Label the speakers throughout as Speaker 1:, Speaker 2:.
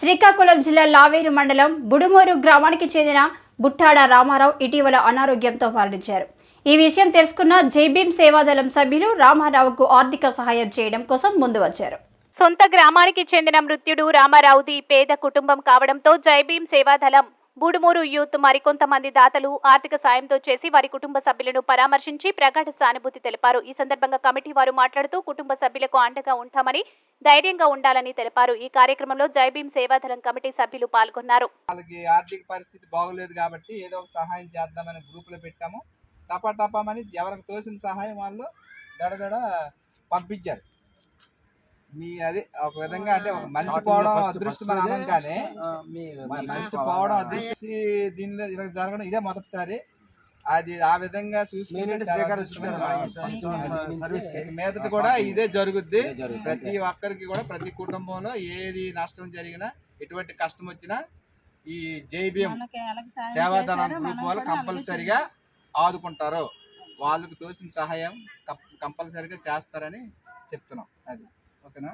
Speaker 1: శ్రీకాకుళం జిల్లా లావేరు మండలం బుడుమూరు గ్రామానికి చెందిన బుట్టాడ రామారావు ఇటీవల అనారోగ్యంతో మరణించారు. ఈ విషయం తెలుసుకున్న జైభీం సేవాదళం సభ్యులు రామారావుకు ఆర్థిక సహాయం చేయడం కోసం ముందు వచ్చారు.
Speaker 2: సొంత గ్రామానికి చెందిన మృత్యుడు రామారావుది పేద కుటుంబం కావడంతో జైభీం సేవాదళం బూడుమూరు యూత్ మరికొంతమంది దాతలు ఆర్థిక సాయంతో చేసి వారి కుటుంబ సభ్యులను పరామర్శించి ప్రగాఢ సానుభూతి తెలిపారు. ఈ సందర్భంగా కమిటీ వారు మాట్లాడుతూ కుటుంబ సభ్యులకు అండగా ఉంటామని ధైర్యంగా ఉండాలని తెలిపారు. ఈ కార్యక్రమంలో జైభీం సేవాదళం కమిటీ సభ్యులు పాల్గొన్నారు.
Speaker 3: వాళ్ళకి ఆర్థిక పరిస్థితి బాగోలేదు కాబట్టి ఏదో ఒక సహాయం చేద్దామని గ్రూపులో పెట్టాము. టపా టపామని ఎవరికి తోసిన సహాయం వాళ్ళు దడదడ పంపించారు. మీ అది ఒక విధంగా అంటే ఒక మనిషి పోవడం అదృష్టం అని అనం కానీ మ- మనిషి పోవడం అదృష్టి. దీనిలో ఇలా జరగడం ఇదే మొదటిసారి. అది ఆ విధంగా. ఇక మీదట కూడా ఇదే జరుగుద్ది. ప్రతి ఒక్కరికి కూడా ప్రతి కుటుంబంలో ఏది నష్టం జరిగినా ఎటువంటి కష్టం వచ్చినా ఈ జైబిఎం సేవాదళం గ్రూప్ వాళ్ళు కంపల్సరిగా ఆదుకుంటారు. వాళ్ళకి తోసిన సహాయం కంపల్సరిగా చేస్తారని చెప్తున్నాం. ఓకేనా?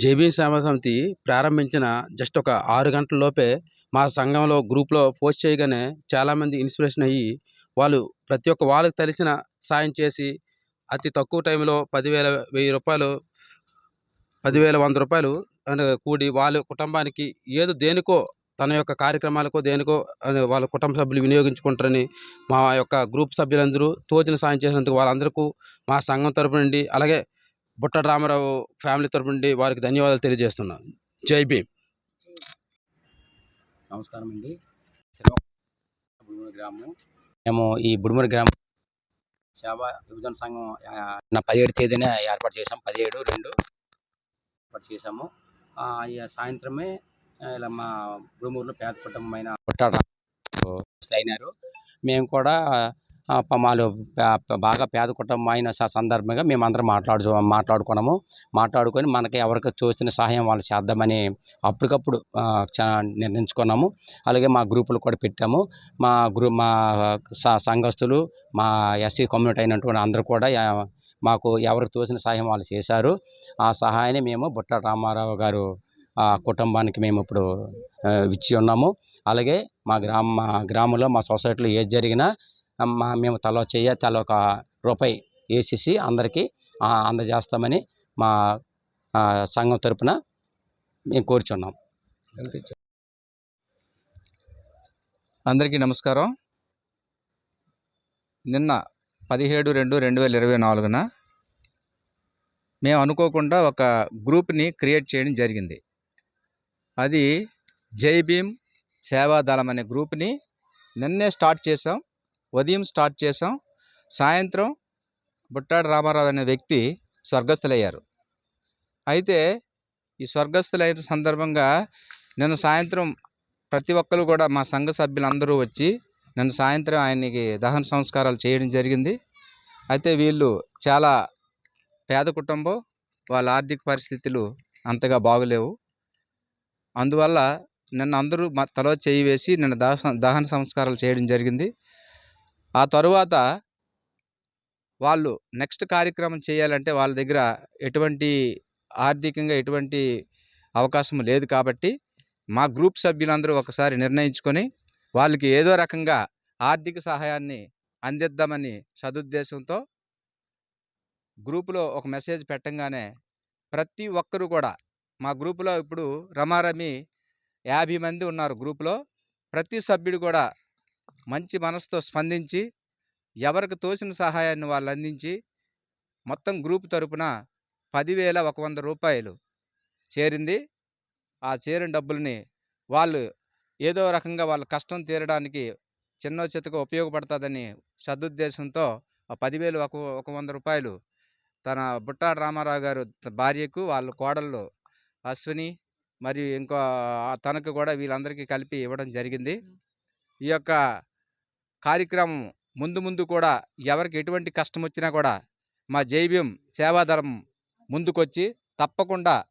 Speaker 4: జేబీ సేవా సమితి ప్రారంభించిన జస్ట్ ఒక ఆరు గంటల లోపే మా సంఘంలో గ్రూప్లో పోస్ట్ చేయగానే చాలామంది ఇన్స్పిరేషన్ అయ్యి వాళ్ళు ప్రతి ఒక్క వాళ్ళకి తెలిసిన సాయం చేసి అతి తక్కువ టైంలో పదివేల వెయ్యి రూపాయలు పదివేల వంద రూపాయలు కూడి వాళ్ళ కుటుంబానికి ఏదో దేనికో తన యొక్క కార్యక్రమాలకు దేనికో వాళ్ళ కుటుంబ సభ్యులు వినియోగించుకుంటారని మా యొక్క గ్రూప్ సభ్యులందరూ తోచిన సాయం చేసినందుకు వాళ్ళందరికీ మా సంఘం తరపు నుండి అలాగే బుట్ట రామారావు ఫ్యామిలీ తరపు నుండి వారికి ధన్యవాదాలు తెలియజేస్తున్నాం. జై భీమ్.
Speaker 5: నమస్కారం అండి. బుడుమూరు గ్రామం. మేము ఈ బుడుమూరు గ్రామం సేవా విభజన సంఘం పదిహేడు తేదీన ఏర్పాటు చేసాం పదిహేడు రెండు ఏర్పాటు చేసాము సాయంత్రమే ఇలా మా బుడుమూరులో పేద కుటుంబమైన అయినారు. మేము కూడా మాలు బాగా పేద కుటుంబం అయిన సందర్భంగా మేమందరం మాట్లాడు మాట్లాడుకున్నాము. మాట్లాడుకొని మనకి ఎవరికి తోచిన సహాయం వాళ్ళు చేద్దామని అప్పటికప్పుడు నిర్ణయించుకున్నాము. అలాగే మా గ్రూపులు కూడా పెట్టాము. మా గ్రూప్ మా సంఘస్థులు మా ఎస్సీ కమ్యూనిటీ అయినటువంటి అందరూ కూడా మాకు ఎవరికి తోసిన సహాయం వాళ్ళు చేశారు. ఆ సహాయాన్ని మేము బుట్ట రామారావు గారు ఆ కుటుంబానికి మేము ఇప్పుడు ఇచ్చి ఉన్నాము. అలాగే మా గ్రామ మా గ్రామంలో మా సొసైటీలో ఏది జరిగినా మా మేము తలో చెయ్య తల ఒక రూపాయి వేసేసి అందరికీ అందజేస్తామని మా సంఘం తరపున మేము కోరుచున్నాం.
Speaker 3: అందరికీ నమస్కారం. నిన్న పదిహేడు రెండు రెండు వేల ఇరవై నాలుగున మేము అనుకోకుండా ఒక గ్రూప్ని క్రియేట్ చేయడం జరిగింది. అది జై భీమ్ సేవాదళం అనే గ్రూప్ని నిన్నే స్టార్ట్ చేసాం ఉదయం స్టార్ట్ చేసాం సాయంత్రం బుట్టాడు రామారావు అనే వ్యక్తి స్వర్గస్థులయ్యారు. అయితే ఈ స్వర్గస్థులైన సందర్భంగా నిన్న సాయంత్రం ప్రతి ఒక్కరు కూడా మా సంఘ సభ్యులందరూ వచ్చి నిన్న సాయంత్రం ఆయనకి దహన సంస్కారాలు చేయడం జరిగింది. అయితే వీళ్ళు చాలా పేద కుటుంబం వాళ్ళ ఆర్థిక పరిస్థితులు అంతగా బాగలేవు. అందువల్ల నిన్న అందరూ తలో చేయి వేసి నిన్న దహన దహన సంస్కారాలు చేయడం జరిగింది. ఆ తరువాత వాళ్ళు నెక్స్ట్ కార్యక్రమం చేయాలంటే వాళ్ళ దగ్గర ఎటువంటి ఆర్థికంగా ఎటువంటి అవకాశం లేదు కాబట్టి మా గ్రూప్ సభ్యులందరూ ఒకసారి నిర్ణయించుకొని వాళ్ళకి ఏదో రకంగా ఆర్థిక సహాయాన్ని అందిద్దామని సదుద్దేశంతో గ్రూపులో ఒక మెసేజ్ పెట్టంగానే ప్రతి ఒక్కరూ కూడా మా గ్రూపులో ఇప్పుడు రమారమి యాభై మంది ఉన్నారు గ్రూపులో. ప్రతి సభ్యుడు కూడా మంచి మనసుతో స్పందించి ఎవరికి తోసిన సహాయాన్ని వాళ్ళు అందించి మొత్తం గ్రూప్ తరపున పదివేల ఒక వంద రూపాయలు చేరింది. ఆ చేరిన డబ్బుల్ని వాళ్ళు ఏదో రకంగా వాళ్ళ కష్టం తీరడానికి చిన్న చితక ఉపయోగపడుతుందని సదుద్దేశంతో ఆ పదివేలు ఒక ఒక వంద రూపాయలు తన బుట్టాడు రామారావు గారు భార్యకు వాళ్ళ కోడళ్ళు అశ్విని మరియు ఇంకో తనకు కూడా వీళ్ళందరికీ కలిపి ఇవ్వడం జరిగింది. ఈ యొక్క కార్యక్రమం ముందు ముందు కూడా ఎవరికి ఎటువంటి కష్టం వచ్చినా కూడా మా జైవ్యం సేవాదళం ముందుకొచ్చి తప్పకుండా